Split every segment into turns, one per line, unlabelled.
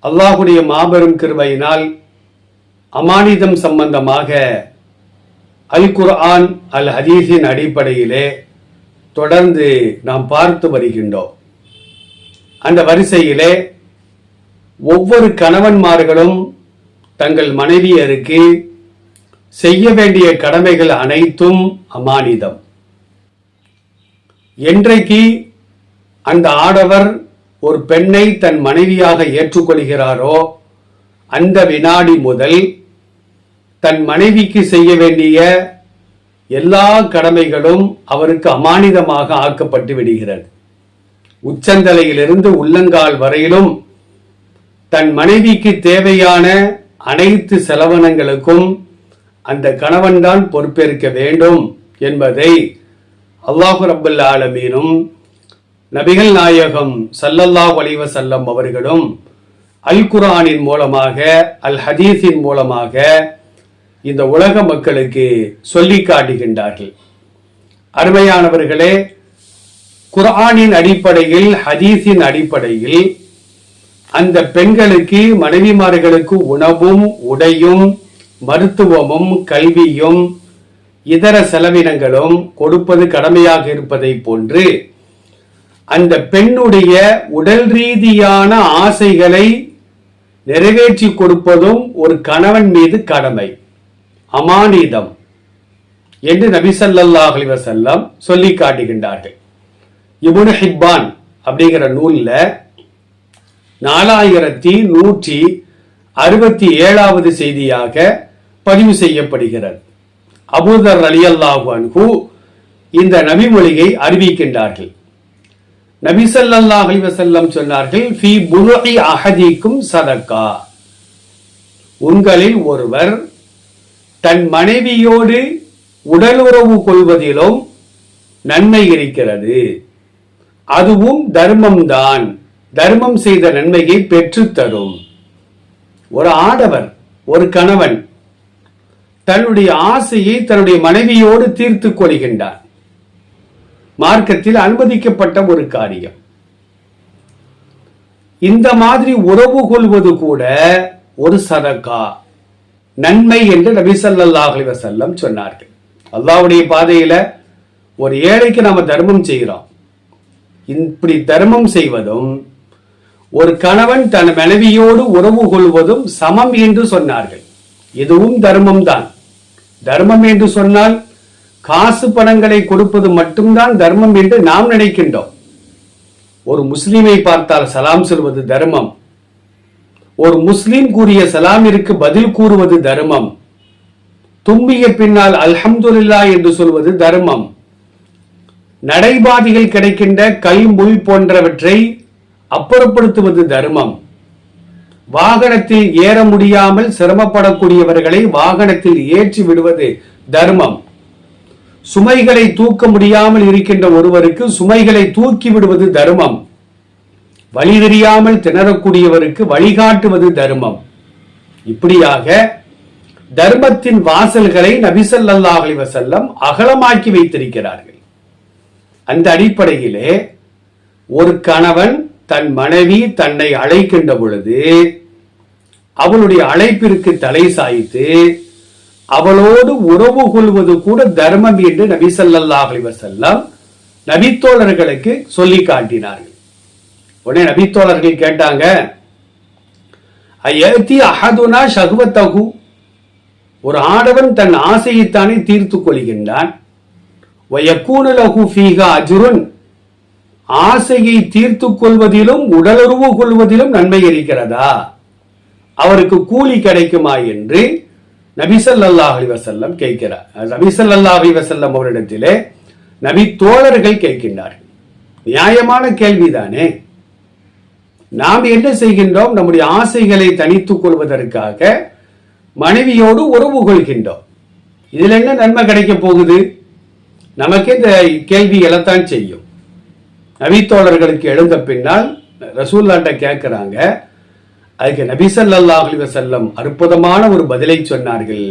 அல்லாஹுடைய மாபெரும் கிருபையினால் அமானிதம் சம்பந்தமாக அல் குர்ஆன் அல் ஹதீஸின் அடிப்படையிலே தொடர்ந்து நாம் பார்த்து வருகின்றோம். அந்த வரிசையிலே ஒவ்வொரு கணவன்மார்களும் தங்கள் மனைவியருக்கு செய்ய வேண்டிய கடமைகள் அனைத்தும் அமானிதம். என்றைக்கு அந்த ஆடவர் ஒரு பெண்ணை தன் மனைவியாக ஏற்றுக்கொள்கிறாரோ அந்த வினாடி முதல் தன் மனைவிக்கு செய்ய வேண்டிய எல்லா கடமைகளும் அவருக்கு அமானிதமாக ஆக்கப்பட்டு விடுகிறது. உச்சந்தலையிலிருந்து உள்ளங்கால் வரையிலும் தன் மனைவிக்கு தேவையான அனைத்து செலவனங்களுக்கும் அந்த கணவன்தான் பொறுப்பேற்க வேண்டும் என்பதை அல்லாஹு ரபுல் ஆலமீனும் நபிகள் நாயகம் சல்லல்லா வலிவ செல்லம் அவர்களும் அல் குர்ஆனின் மூலமாக அல் ஹதீஸின் மூலமாக இந்த உலக மக்களுக்கு சொல்லி காட்டுகின்றார்கள். அருமையானவர்களே குர்ஆனின் அடிப்படையில் ஹதீஸின் அடிப்படையில் அந்த பெண்களுக்கு மனைவிமார்களுக்கு உணவும் உடையும் மருத்துவமும் கல்வியும் இதர செலவினங்களும் கொடுப்பது கடமையாக இருப்பதை போன்று அந்த பெண்ணுடைய உடல் ரீதியான ஆசைகளை நிறைவேற்றி கொடுப்பதும் ஒரு கணவன் மீது கடமை. அமானிதம் என்று நபி ஸல்லல்லாஹு சொல்லி காட்டுகின்றார்கள். இபுன் ஹிப்பான் அப்படிங்கிற நூலில் நாலாயிரத்தி நூற்றி அறுபத்தி ஏழாவது செய்தியாக பதிவு செய்யப்படுகிறது. அபூதர் அலி அல்லாஹு இந்த நபிமொழியை அறிவிக்கின்றார்கள். நபி ஸல்லல்லாஹு அலைஹி சொன்னார்கள் ஃபி சதக்கா. உங்களில் ஒருவர் தன் மனைவியோடு உடலுறவு கொள்வதிலும் நன்மை இருக்கிறது. அதுவும் தர்மம்தான் தர்மம் செய்த நன்மையை பெற்றுத்தரும் ஒரு ஆடவர் ஒரு கணவன் தன்னுடைய ஆசையை தன்னுடைய மனைவியோடு தீர்த்து கொள்கின்றான் மார்க்கத்தில் அனுமதிக்கப்பட்ட ஒரு காரியம். இந்த மாதிரி உறவு கொள்வது கூட ஒரு சதக்கா. நன்மை என்று நபி ஸல்லல்லாஹு அலைஹி சொன்னார்கள். அல்லாஹ்வுடைய பாதையில ஒரு ஏழைக்கு நாம தர்மம் செய்கிறோம் இப்படி தர்மம் செய்வதும் ஒரு கணவன் தன் மனைவியோடு உறவு கொள்வதும் சமம் என்று சொன்னார்கள். இதுவும் தர்மம் தான் தர்மம் என்று சொன்னால் காசு பணங்களை கொடுப்பது மட்டும்தான் தர்மம் என்று நாம் நினைக்கின்றோம். ஒரு முஸ்லீமை பார்த்தால் சலாம் சொல்வது தர்மம். ஒரு முஸ்லீம் கூறிய சலாமிற்கு பதில் கூறுவது தர்மம். தும்பிய பின்னால் அல்ஹம்துல்லா என்று சொல்வது தர்மம். நடைபாதையில் கிடைக்கின்ற கல் முள் போன்றவற்றை அப்புறப்படுத்துவது தர்மம். வாகனத்தில் ஏற முடியாமல் சிரமப்படக்கூடியவர்களை வாகனத்தில் ஏற்றி விடுவது தர்மம். சுமைகளை தூக்க முடியாமல் இருக்கின்ற ஒருவருக்கு சுமைகளை தூக்கி விடுவது தர்மம். வழி தெரியாமல் திணறக்கூடியவருக்கு வழிகாட்டுவது தர்மம். இப்படியாக தர்மத்தின் வாசல்களை நபிசல்லாஹ் அலிவசல்லம் அகலமாக்கி வைத்திருக்கிறார்கள். அந்த அடிப்படையிலே ஒரு கணவன் தன் மனைவி தன்னை அழைக்கின்ற பொழுது அவளுடைய அழைப்பிற்கு தலை சாய்த்து அவளோடு உறவு கொள்வது கூட தர்மம் என்று நபி ஸல்லல்லாஹு அலிவசல்லாம் நபித்தோழர்களுக்கு சொல்லி காட்டினார்கள். உடனே நபித்தோழர்கள் கேட்டாங்க அயத்தி அஹதுனா சகுவத்தகு ஒரு ஆடவன் தன் ஆசையைத்தானே தீர்த்து கொள்கின்றான். ஃபீகா அஜுருன். ஆசையை தீர்த்து கொள்வதிலும் உடலுறவு கொள்வதிலும் நன்மை இருக்கிறதா? அவருக்கு கூலி கிடைக்குமா என்று நபிசல்லா அலிவசல்லம் கேட்கிறார். நபிசல்லா அலிவசல்லம் அவரிடத்திலே நபி தோழர்கள் கேட்கின்றார்கள். நியாயமான கேள்விதானே? நாம் என்ன செய்கின்றோம்? நம்முடைய ஆசைகளை தனித்துக் கொள்வதற்காக மனைவியோடு உறவு கொள்கின்றோம். இதில் என்ன நன்மை கிடைக்க போகுது? நமக்கு இந்த கேள்வி எழத்தான் செய்யும். நபித்தோழர்களுக்கு எழுந்த பின்னால் ரசூல்லாட்ட கேட்கிறாங்க அதுக்கு நபிசல்லா அலி அலைஹி அற்புதமான ஒரு பதிலை சொன்னார்கள்.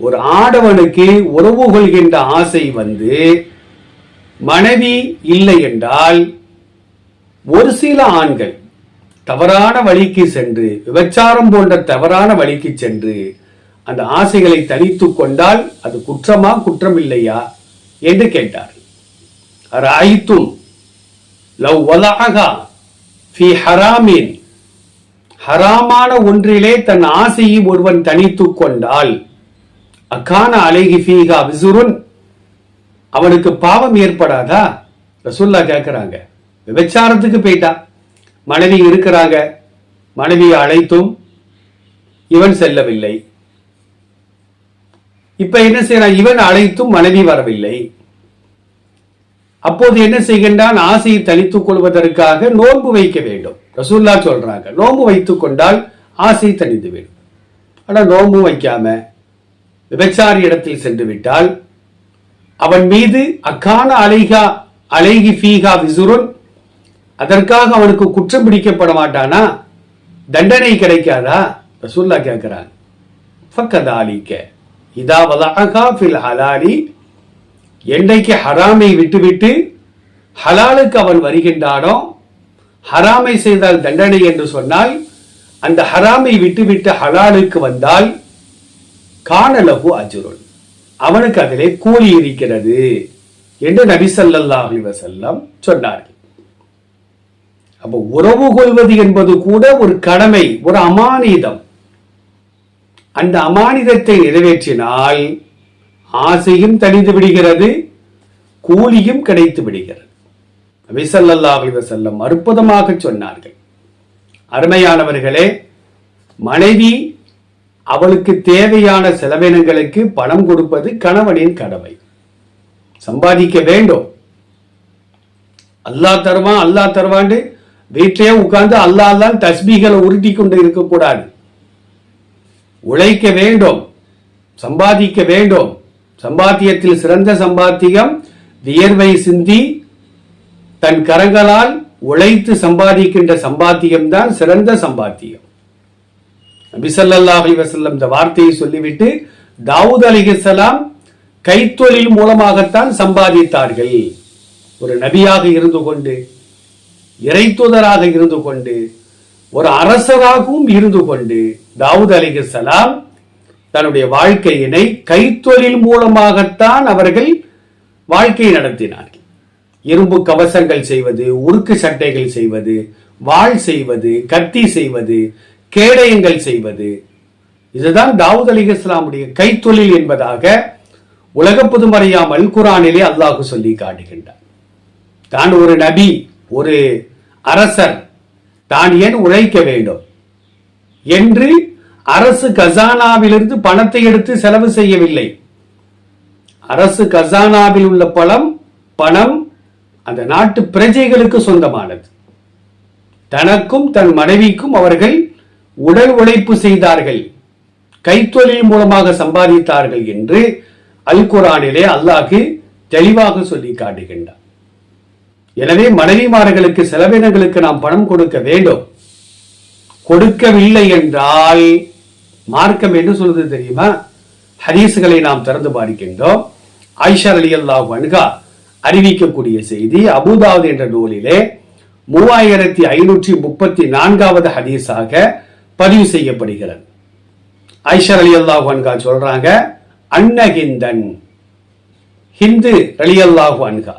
ஒரு ஆடவனுக்கு உறவு கொள்கின்ற ஆசை வந்து மனைவி இல்லை என்றால் ஒரு சில ஆண்கள் தவறான வழிக்கு சென்று விபச்சாரம் போன்ற தவறான வழிக்கு சென்று அந்த ஆசைகளை தனித்துக் கொண்டால் அது குற்றமா குற்றம் இல்லையா என்று கேட்டார் ராய்த்தும் லவ் வலகா ஃபி ஹராமின் ஹராமான ஒன்றிலே தன் ஆசையை ஒருவன் தனித்து கொண்டால் அக்கான அலைகி ஃபீகா விசுருன் அவனுக்கு பாவம் ஏற்படாதா? ரசுல்லா கேட்கிறாங்க விபச்சாரத்துக்கு போயிட்டா. மனைவி இருக்கிறாங்க. மனைவியை அழைத்தும் இவன் செல்லவில்லை. இப்ப என்ன செய்யறான்? இவன் அழைத்தும் மனைவி வரவில்லை. அப்போது என்ன செய்கின்றான்? ஆசையை தனித்துக் கொள்வதற்காக நோன்பு வைக்க வேண்டும். ரசூல்லா சொல்றாங்க நோம்பு வைத்து கொண்டால் ஆசை தனித்து விடும். ஆனா நோன்பு வைக்காம விபச்சாரி இடத்தில் சென்று விட்டால் அவன் மீது அக்கான அலைகா அலைகி ஃபீகா விசுருன் அதற்காக அவனுக்கு குற்றம் பிடிக்கப்பட மாட்டானா? தண்டனை கிடைக்காதா? ரசூல்லா கேட்கிறான் ஃபக்கதாலிக்க இதா ஃபில் ஹலாலி என்னைக்கு ஹராமை விட்டுவிட்டு ஹலாலுக்கு அவன் வருகின்றானோ ஹராமை செய்தால் தண்டனை என்று சொன்னால் அந்த ஹராமை விட்டுவிட்டு ஹலாலுக்கு வந்தால் காணலகு அஜுருள் அவனுக்கு அதிலே கூலி இருக்கிறது என்று நபி ஸல்லல்லாஹு அலைஹி சொன்னார்கள். அப்ப உறவு கொள்வது என்பது கூட ஒரு கடமை ஒரு அமானிதம். அந்த அமானிதத்தை நிறைவேற்றினால் ஆசையும் தணிந்து விடுகிறது கூலியும் கிடைத்து விடுகிறது. நபி ஸல்லல்லாஹு அற்புதமாக சொன்னார்கள். அருமையானவர்களே மனைவி அவளுக்கு தேவையான செலவினங்களுக்கு பணம் கொடுப்பது கணவனின் கடமை. சம்பாதிக்க வேண்டும். அல்லாஹ் தருவான் அல்லாஹ் தருவாண்டு வீட்டிலே உட்கார்ந்து அல்லாஹ் தஸ்பிகளை தஸ்பீகளை உருட்டி கொண்டு இருக்கக்கூடாது. உழைக்க வேண்டும் சம்பாதிக்க வேண்டும். சம்பாத்தியத்தில் சிறந்த சம்பாத்தியம் வியர்வை சிந்தி தன் கரங்களால் உழைத்து சம்பாதிக்கின்ற சம்பாத்தியம்தான் சிறந்த சம்பாத்தியம். நபிசல்லாஹ் அலி வசல்லம் இந்த வார்த்தையை சொல்லிவிட்டு தாவூத் அலிஹலாம் கைத்தொழில் மூலமாகத்தான் சம்பாதித்தார்கள். ஒரு நபியாக இருந்து கொண்டு இறைத்துதராக இருந்து கொண்டு ஒரு அரசராகவும் இருந்து கொண்டு தாவூத் அலிஹலாம் தன்னுடைய வாழ்க்கையினை கைத்தொழில் மூலமாகத்தான் அவர்கள் வாழ்க்கை நடத்தினார்கள். இரும்பு கவசங்கள் செய்வது உருக்கு சட்டைகள் செய்வது வாள் செய்வது கத்தி செய்வது கேடயங்கள் செய்வது. இதுதான் தாவூத் அலி இஸ்லாமுடைய கைத்தொழில் என்பதாக உலக புதுமறையாமல் குரானிலே அல்லாஹு சொல்லி காட்டுகின்றார் தான் ஒரு நபி ஒரு அரசர் தான் ஏன் உழைக்க வேண்டும்? என்று அரசு கசானாவிலிருந்து பணத்தை எடுத்து செலவு செய்யவில்லை. அரசு கசானாவில் உள்ள பணம் பணம் அந்த நாட்டு பிரஜைகளுக்கு சொந்தமானது. தனக்கும் தன் மனைவிக்கும் அவர்கள் உடல் உழைப்பு செய்தார்கள். கைத்தொழில் மூலமாக சம்பாதித்தார்கள் என்று அல் குரானிலே அல்லாஹு தெளிவாக சொல்லி காட்டுகின்றார். எனவே மனைவிமார்களுக்கு செலவினங்களுக்கு நாம் பணம் கொடுக்க வேண்டும். கொடுக்கவில்லை என்றால் மார்க்கம் என்ன சொல்றது தெரியுமா? ஹதீசுகளை நாம் திறந்து பார்க்கின்றோம். ஐஷா அலி அல்லாஹ் அன்கா அறிவிக்கக்கூடிய செய்தி அபுதாவது என்ற நூலிலே மூவாயிரத்தி ஐநூற்றி முப்பத்தி நான்காவது ஹதீஸாக பதிவு செய்யப்படுகிறது. ஐஷர் அலி அல்லாஹு அன்கா சொல்றாங்க அன்னஹிந்தன். ஹிந்து அலி அல்லாஹு அன்கா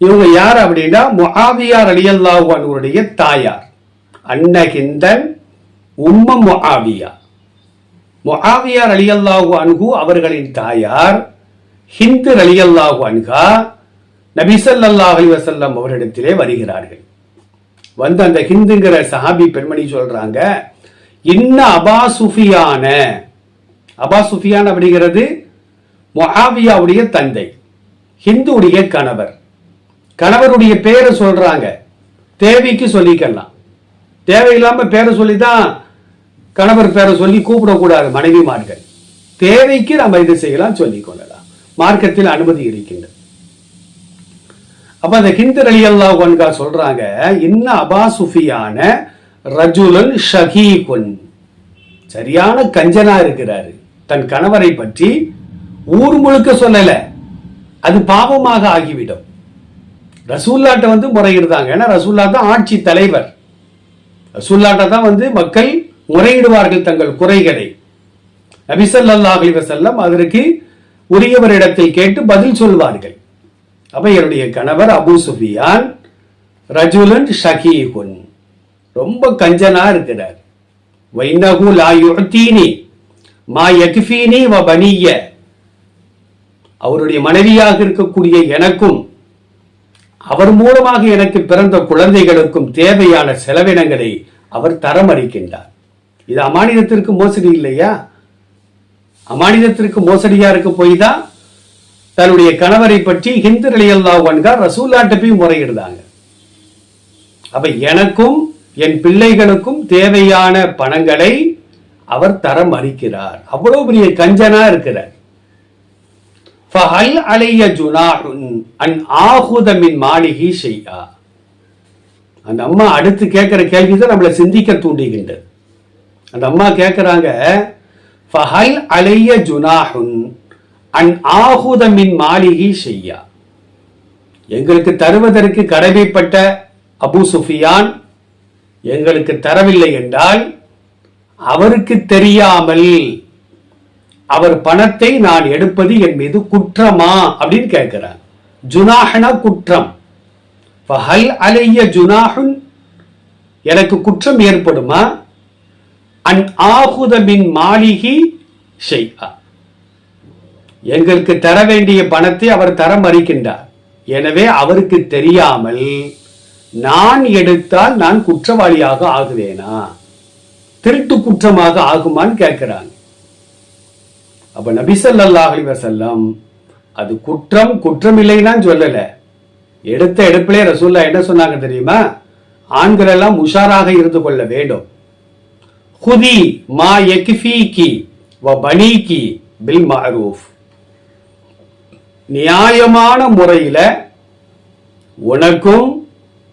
இவங்க யார் அப்படின்னா முஆவியார் அலி அல்லாஹு தாயார். அன்னஹிந்தன். உம்ம முஹாவியா முஆவியார் அலி அல்லாஹு அன்கு அவர்களின் தாயார். ஹிந்து அலி அன்கா நபிசல்லாஹ் அலி வசல்லம் அவரிடத்திலே வருகிறார்கள். வந்து அந்த ஹிந்துங்கிற சஹாபி பெண்மணி சொல்றாங்க இன்ன அபா சுஃபியான அபா சுஃபியான் அப்படிங்கிறது மொஹாவியாவுடைய தந்தை ஹிந்துடைய கணவர். கணவருடைய பேரை சொல்றாங்க. தேவிக்கு சொல்லிக்கலாம். தேவையில்லாம பேரை சொல்லி தான் கணவர் பேரை சொல்லி கூப்பிடக்கூடாது மனைவிமார்கள். தேவைக்கு நம்ம இது செய்யலாம் சொல்லிக்கொள்ளலாம் மார்க்கத்தில் அனுமதி இருக்கின்றது. அப்ப அந்த ஹிந்தர் அலி அல்லா ஒன்கா சொல்றாங்க இன்ன அபா சுஃபியான ரஜுலன் ஷஹீகுன் சரியான கஞ்சனா இருக்கிறாரு. தன் கணவரை பற்றி ஊர் முழுக்க சொல்லல. அது பாவமாக ஆகிவிடும். ரசூல்லாட்ட வந்து முறையிடுதாங்க ஏன்னா ரசூல்லா தான் ஆட்சி தலைவர். ரசூல்லாட்ட தான் வந்து மக்கள் முறையிடுவார்கள் தங்கள் குறைகளை. நபிசல்லாஹ் அலி வசல்லம் அதற்கு உரியவரிடத்தில் கேட்டு பதில் சொல்வார்கள். அப்ப என்னுடைய கணவர் அபு சுஃபியான் ரஜுலன் ஷகீகுன். ரொம்ப கஞ்சனா இருக்கிறார். வைனகு லா யுஅத்தீனி மா யக்ஃபீனி வ பனிய. அவருடைய மனைவியாக இருக்கக்கூடிய எனக்கும் அவர் மூலமாக எனக்கு பிறந்த குழந்தைகளுக்கும் தேவையான செலவினங்களை அவர் தரமளிக்கின்றார் இது அமானிதத்திற்கு மோசடி இல்லையா? அமானிதத்திற்கு மோசடியா இருக்க போய் தான் தன்னுடைய கணவரை பற்றி ஹிந்து அலியல்லா வன்கார் ரசூல்லாட்ட போய் முறையிடுதாங்க. அப்ப எனக்கும் என் பிள்ளைகளுக்கும் தேவையான பணங்களை அவர் தர மறுக்கிறார். அவ்வளவு பெரிய கஞ்சனா இருக்கிறார். ஃபஹல் அலைய ஜுனாஹுன் அன் ஆஹுத மாளிகி அந்த அம்மா அடுத்து கேட்கிற கேள்வி தான் நம்மளை சிந்திக்க தூண்டுகின்றது. அந்த அம்மா கேட்குறாங்க ஃபஹல் அலைய ஜுனாஹுன் அன் ஆஹுத மின் மாளிகி ஷையா. எங்களுக்கு தருவதற்கு கடமைப்பட்ட அபு சுஃபியான் எங்களுக்கு தரவில்லை என்றால் அவருக்கு தெரியாமல் அவர் பணத்தை நான் எடுப்பது என் மீது குற்றமா அப்படின்னு கேட்கிறார். ஜுனாஹனா குற்றம். ஃபஹல் அலைய ஜுனாஹுன் எனக்கு குற்றம் ஏற்படுமா? அன் ஆகுத மின் மாளிகி ஷெய்ஆ எங்களுக்கு தர வேண்டிய பணத்தை அவர் தர மறுக்கின்றார். எனவே அவருக்கு தெரியாமல் நான் எடுத்தால் நான் குற்றவாளியாக ஆகுவேனா? திருட்டு குற்றமாக ஆகுமான்னு கேட்கிறாங்க. அப்ப நபிசல்லாஹ் அலி வசல்லம் அது குற்றம் குற்றம் இல்லைன்னா சொல்லல. எடுத்த எடுப்பிலே ரசூல்லா என்ன சொன்னாங்க தெரியுமா? ஆண்கள் எல்லாம் உஷாராக இருந்து கொள்ள வேண்டும். ஹுதி மா எக்ஃபீகி வ பனீகி பில் மஹரூஃப் நியாயமான முறையில் உனக்கும்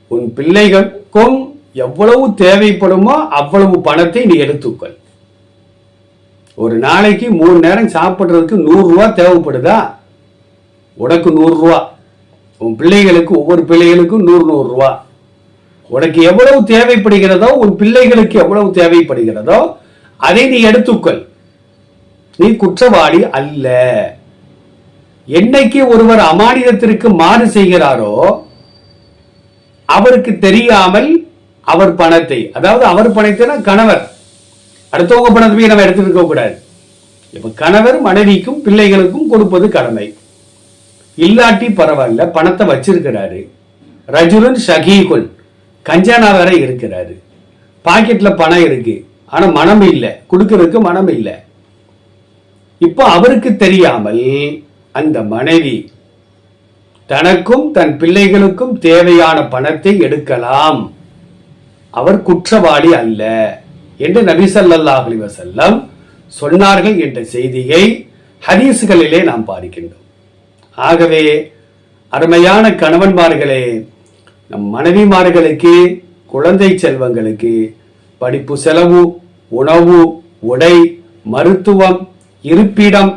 உன் பிள்ளைகளுக்கும் எவ்வளவு தேவைப்படுமோ அவ்வளவு பணத்தை நீ எடுத்துக்கொள். ஒரு நாளைக்கு மூணு நேரம் சாப்பிட்றதுக்கு நூறுரூவா தேவைப்படுதா? உனக்கு நூறுரூவா உன் பிள்ளைகளுக்கு ஒவ்வொரு பிள்ளைகளுக்கும் நூறு நூறுரூவா உனக்கு எவ்வளவு தேவைப்படுகிறதோ உன் பிள்ளைகளுக்கு எவ்வளவு தேவைப்படுகிறதோ அதை நீ எடுத்துக்கொள். நீ குற்றவாளி அல்ல. என்னைக்கு ஒருவர் அமானிதத்திற்கு மாறு செய்கிறாரோ அவருக்கு தெரியாமல் அவர் பணத்தை அதாவது அவர் பணத்தை கணவர். அடுத்தவங்க பணத்தை நம்ம எடுத்துருக்க கூடாது. இப்ப கணவர் மனைவிக்கும் பிள்ளைகளுக்கும் கொடுப்பது கடமை. இல்லாட்டி பரவாயில்ல பணத்தை வச்சிருக்கிறாரு. ரஜுலன் ஷகீகுல். கஞ்சானா வேற இருக்கிறாரு. பாக்கெட்ல பணம் இருக்கு. ஆனா மனம் இல்லை. கொடுக்கறதுக்கு மனம் இல்லை. இப்போ அவருக்கு தெரியாமல் அந்த மனைவி தனக்கும் தன் பிள்ளைகளுக்கும் தேவையான பணத்தை எடுக்கலாம். அவர் குற்றவாளி அல்ல என்று நபி ஸல்லல்லாஹு சொன்னார்கள் என்ற செய்தியை ஹதீஸ்களிலே நாம் பார்க்கின்றோம். ஆகவே அருமையான கணவன்மார்களே நம் மனைவிமார்களுக்கு குழந்தை செல்வங்களுக்கு படிப்பு செலவு உணவு உடை மருத்துவம் இருப்பிடம்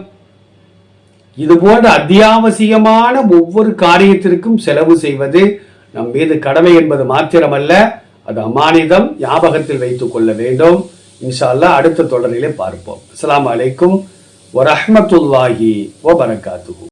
இது போன்ற அத்தியாவசியமான ஒவ்வொரு காரியத்திற்கும் செலவு செய்வது நம் மீது கடமை என்பது மாத்திரமல்ல அது அமானிதம் ஞாபகத்தில் வைத்துக் கொள்ள வேண்டும். இன்ஷால்லா அடுத்த தொடரிலே பார்ப்போம். அஸ்லாம் வலைக்கும் வரஹமத்துல்லாஹி
ஓ பரகாத்து